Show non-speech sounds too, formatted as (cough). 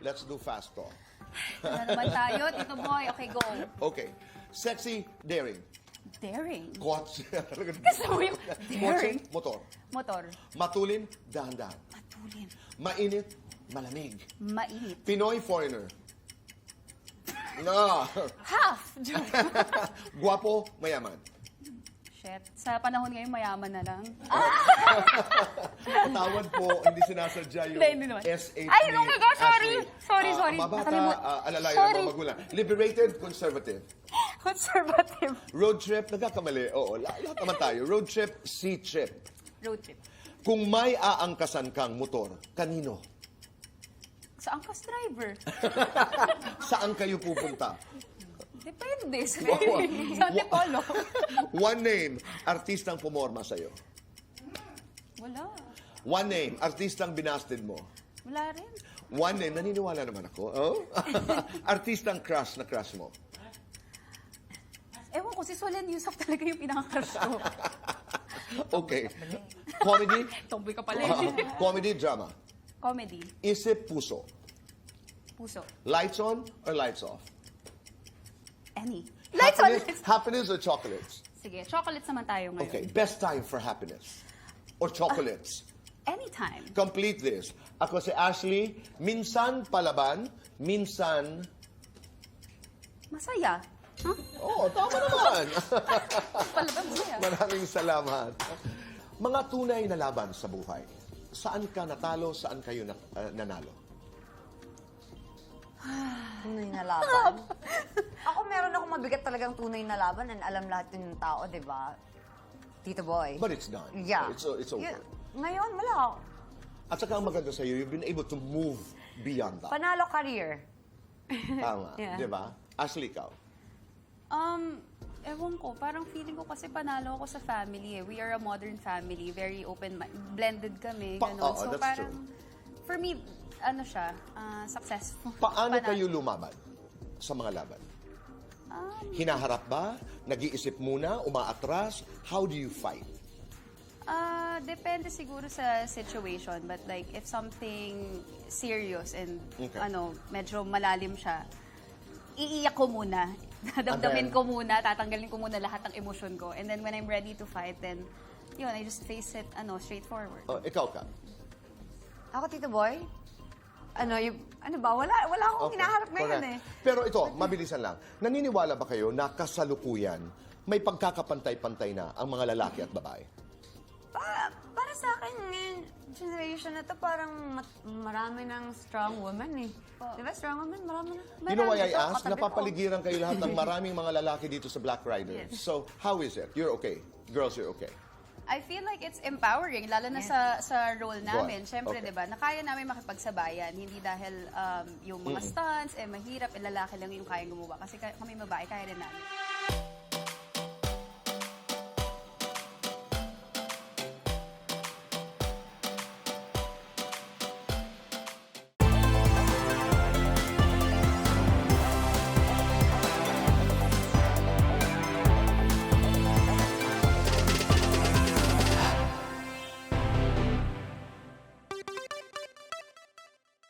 Let's do fast talk. (laughs) Ano naman tayo, Tito Boy? Okay, go. Okay. Sexy, daring. Daring. Kotse. (laughs) Gusto mo yung daring? Kotse, motor. Motor. Matulin, dahan-dahan. Matulin. Mainit, malamig. Mainit. Pinoy foreigner. (laughs) No. Half! Guwapo, mayaman. Shit. Sa panahon ngayon, mayaman na lang. (laughs) Tawad po, hindi sinasadya yung Hindi, hindi naman. S8 Ay, oh my God, sorry. Ashley. Sorry, Ah, sorry. mabata, uh, alalayan Sorry. ng mga magulang. Liberated, conservative. (laughs) Conservative. Road trip, nagkakamali. Oo, lahat lahat naman tayo. Road trip, sea trip. Road trip. Kung may aangkasan kang motor, kanino? Sa angkas driver. (laughs) Saan kayo pupunta? Depende. Sa, Wow. sa Antipolo. One name, artistang pumorma sa'yo. Wala. One name, artistang binasted mo. Wala rin. One name, naniniwala naman ako. Oh? (laughs) artistang crush na crush mo. Ewan ko, si Solen Yusuf talaga yung pinaka-crush ko. (laughs) Okay. Comedy? (laughs) Tomboy ka pala. Uh, eh. comedy, drama. Comedy. Isip, puso. Puso. Lights on or lights off? Any. Lights on. happiness, happiness or chocolates? Sige, chocolates naman tayo ngayon. Okay, best time for happiness. Or chocolates. Anytime. Complete this. Ako si Ashley, minsan palaban, minsan... Masaya. Huh? Oo, oh, tama naman. (laughs) Palabang masaya. Maraming salamat. Mga tunay na laban sa buhay. Saan ka natalo, saan kayo na, ah, nanalo? Tunay na laban. (laughs) ako meron akong mabigat talagang tunay na laban and alam lahat yun ng tao, di ba? Tito Boy. But it's done. Yeah. It's, it's over. Yun- ngayon, wala. At saka ang maganda sa'yo, you've been able to move beyond that. Panalo career. Tama. (laughs) Yeah. Di ba? Ashley, ikaw. Um, ewan ko, parang feeling ko kasi panalo ako sa family eh. We are a modern family, very open, blended kami, Pa- ganun. oo, so that's parang, for me, ano siya, ah, successful. Paano Panalo. kayo lumaban sa mga laban? Um, Hinaharap ba? Nag-iisip muna? Umaatras? How do you fight? Ah, depende siguro sa situation. But like, if something serious and Okay. ano, medyo malalim siya, iiyak ko muna. (laughs) Dadamdamin ko muna, tatanggalin ko muna lahat ng emosyon ko. And then when I'm ready to fight, then, yun, I just face it, ano, straightforward. Oh, ikaw ka. Ako, Tito Boy? Ano, yung, ano ba? Wala, wala akong Okay, hinaharap ngayon correct. eh. Pero ito, mabilisan lang. Naniniwala ba kayo na kasalukuyan may pagkakapantay-pantay na ang mga lalaki at babae? Para, para sa akin, ngayon, generation na to, parang mat- marami ng strong woman eh. Di ba, strong woman? Marami na. You know why I Marami. So, ask? katabi ko. Napapaligiran kayo lahat ng maraming mga lalaki dito sa Black Riders. (laughs) So, how is it? You're okay. Girls, you're okay. I feel like it's empowering, lalo na sa sa role namin. Go on. Siyempre, Okay. di ba, na kaya namin makipagsabayan. Hindi dahil um, yung mga stunts, eh, mahirap, eh, lalaki lang yung kaya gumawa. Kasi ka- kami babae, kaya rin namin.